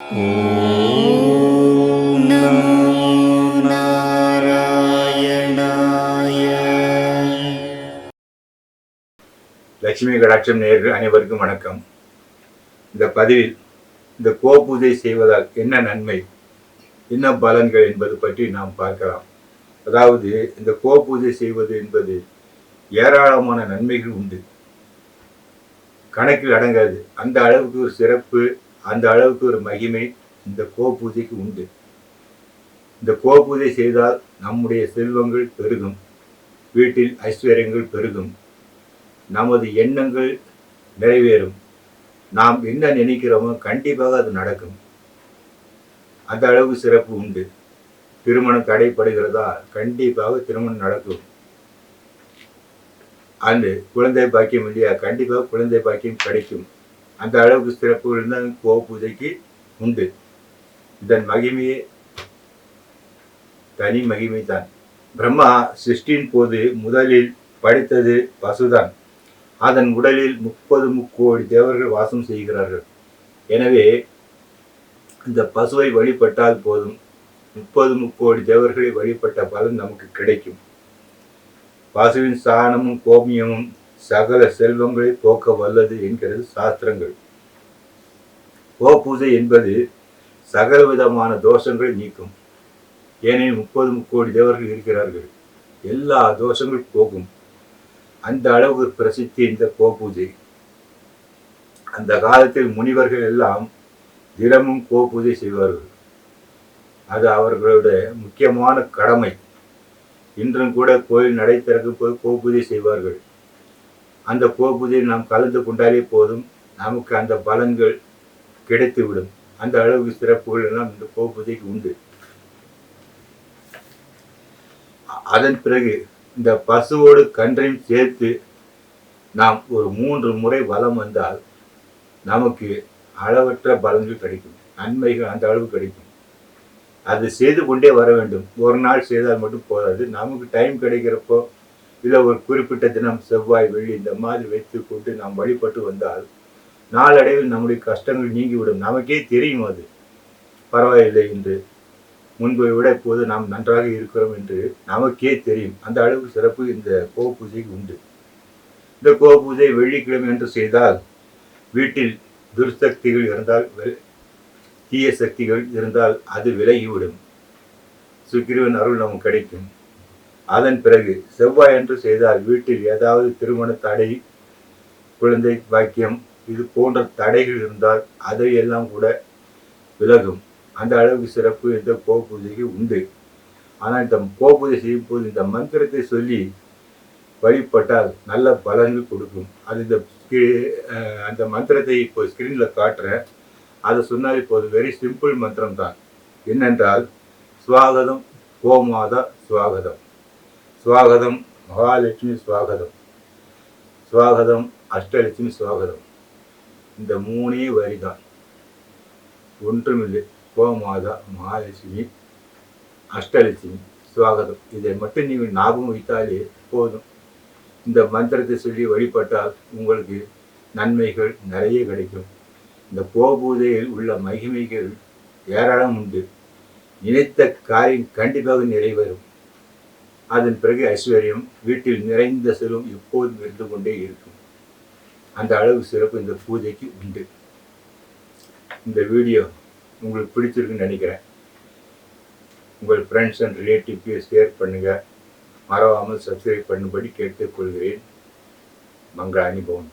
ॐ नमो नारायणाय லட்சுமி கடாட்சம் நேர்கள் அனைவருக்கும் வணக்கம் இந்த பதிவில் இந்த கோ பூஜை செய்வதால் என்ன நன்மை என்ன பலன்கள் என்பது பற்றி நாம் பார்க்கலாம் அதாவது இந்த கோ பூஜை செய்வது என்பது ஏராளமான நன்மைகள் உண்டு கணக்கில் அடங்காது அந்த அளவுக்கு ஒரு சிறப்பு அந்த அளவுக்கு ஒரு மகிமை இந்த கோ பூஜைக்கு உண்டு. இந்த கோ பூஜை செய்தால் நம்முடைய செல்வங்கள் பெருகும் வீட்டில் ஐஸ்வர்யங்கள் பெருகும் நமது எண்ணங்கள் நிறைவேறும். நாம் என்ன நினைக்கிறோமோ கண்டிப்பாக அது நடக்கும். அந்த அளவு சிறப்பு உண்டு. திருமணம் தடைப்படுகிறதா? கண்டிப்பாக திருமணம் நடக்கும். அந்த குழந்தை பாக்கியம் இல்லையா? கண்டிப்பாக குழந்தை பாக்கியம் கிடைக்கும். அந்த அளவுக்கு சிறப்புகள் தான் கோ பூஜைக்கு உண்டு. இதன் மகிமையே தனி மகிமை தான் பிரம்மா சிருஷ்டியின் போது முதலில் படைத்தது பசுதான். அதன் உடலில் முப்பது முக்கோடி தேவர்கள் வாசம் செய்கிறார்கள். எனவே இந்த பசுவை வழிபட்டால் போதும். முப்பது முக்கோடி தேவர்களை வழிபட்ட பலன் நமக்கு கிடைக்கும். பசுவின் சாணமும் கோமியமும் சகல செல்வங்களை போக்க வல்லது என்கிறது சாஸ்திரங்கள். கோ பூஜை என்பது சகல விதமான தோஷங்களை நீக்கும். ஏனெனில் முப்பது முக்கோடி தேவர்கள் இருக்கிறார்கள். எல்லா தோஷங்கள் போகும். அந்த அளவுக்கு பிரசித்தி இந்த கோ பூஜை. அந்த காலத்தில் முனிவர்கள் எல்லாம் தினமும் கோ பூஜை செய்வார்கள். அது அவர்களுடைய முக்கியமான கடமை. இன்றும் கூட கோயில் நடை திறக்கும் போது கோ பூஜை செய்வார்கள். அந்த கோ நாம் கலந்து கொண்டாலே போதும். நமக்கு அந்த பலன்கள் கிடைத்துவிடும். அந்த அளவுக்கு சிறப்புகள் எல்லாம் இந்த கோ உண்டு. அதன் பிறகு இந்த பசுவோடு கன்றையும் சேர்த்து நாம் ஒரு மூன்று முறை வளம் வந்தால் நமக்கு அளவற்ற பலன்கள் கிடைக்கும். நன்மைகள் அந்த அளவு கிடைக்கும். அது செய்து கொண்டே வர வேண்டும். ஒரு நாள் செய்தால் மட்டும் போதாது. நமக்கு டைம் கிடைக்கிறப்போ இல்லை ஒரு குறிப்பிட்ட தினம் செவ்வாய் வெள்ளி இந்த மாதிரி வைத்து கொண்டு நாம் வழிபட்டு வந்தால் நாளடைவில் நம்முடைய கஷ்டங்கள் நீங்கிவிடும். நமக்கே தெரியும் அது. பரவாயில்லை என்று முன்பை விட இப்போது நாம் நன்றாக இருக்கிறோம் என்று நமக்கே தெரியும். அந்த அளவு சிறப்பு இந்த கோ பூஜைக்கு உண்டு. இந்த கோ பூஜை வெள்ளிக்கிழமை என்று செய்தால் வீட்டில் துர்சக்திகள் இருந்தால் தீய சக்திகள் இருந்தால் அது விலகிவிடும். சுக்கிரவன் அருள் நமக்கு கிடைக்கும். அதன் பிறகு செவ்வாய் என்று செய்தால் வீட்டில் ஏதாவது திருமண தடை குழந்தை பாக்கியம் இது போன்ற தடைகள் இருந்தால் அதையெல்லாம் கூட விலகும். அந்த அளவுக்கு சிறப்பு இந்த கோபூஜைக்கு உண்டு. ஆனால் இந்த கோபூஜை செய்யும் போது இந்த மந்திரத்தை சொல்லி வழிபட்டால் நல்ல பலன்கள் கொடுக்கும். அது இந்த அந்த மந்திரத்தை இப்போ ஸ்கிரீனில் காட்டுறேன். அதை சொன்னால் இப்போது வெரி சிம்பிள் மந்திரம் தான் என்னென்றால் சுவாகதம் கோமாதா சுவாகதம் ஸ்வாகதம் மகாலட்சுமி ஸ்வாகதம் ஸ்வாகதம் அஷ்டலட்சுமி ஸ்வாகதம் இந்த மூணே வரி தான் ஒன்றுமில்லை. கோமாதா மகாலட்சுமி அஷ்டலட்சுமி ஸ்வாகதம் இதை மட்டும் நீங்கள் ஞாபகம் வைத்தாலே போதும். இந்த மந்திரத்தை சொல்லி வழிபட்டால் உங்களுக்கு நன்மைகள் நிறைய கிடைக்கும். இந்த கோபூஜையில் உள்ள மகிமைகள் ஏராளம் உண்டு. நினைத்த காரியம் கண்டிப்பாக நிறைவேறும். அதன் பிறகு ஐஸ்வர்யம் வீட்டில் நிறைந்த செல்வம் எப்போதும் இருந்து கொண்டே இருக்கும். அந்த அளவு சிறப்பு இந்த பூஜைக்கு உண்டு. இந்த வீடியோ உங்களுக்கு பிடிச்சிருக்குன்னு நினைக்கிறேன். உங்கள் ஃப்ரெண்ட்ஸ் அண்ட் ரிலேட்டிவ்க்கு ஷேர் பண்ணுங்கள் மறவாமல் சப்ஸ்கிரைப் பண்ணும்படி கேட்டுக்கொள்கிறேன். மங்கள அனுபவம்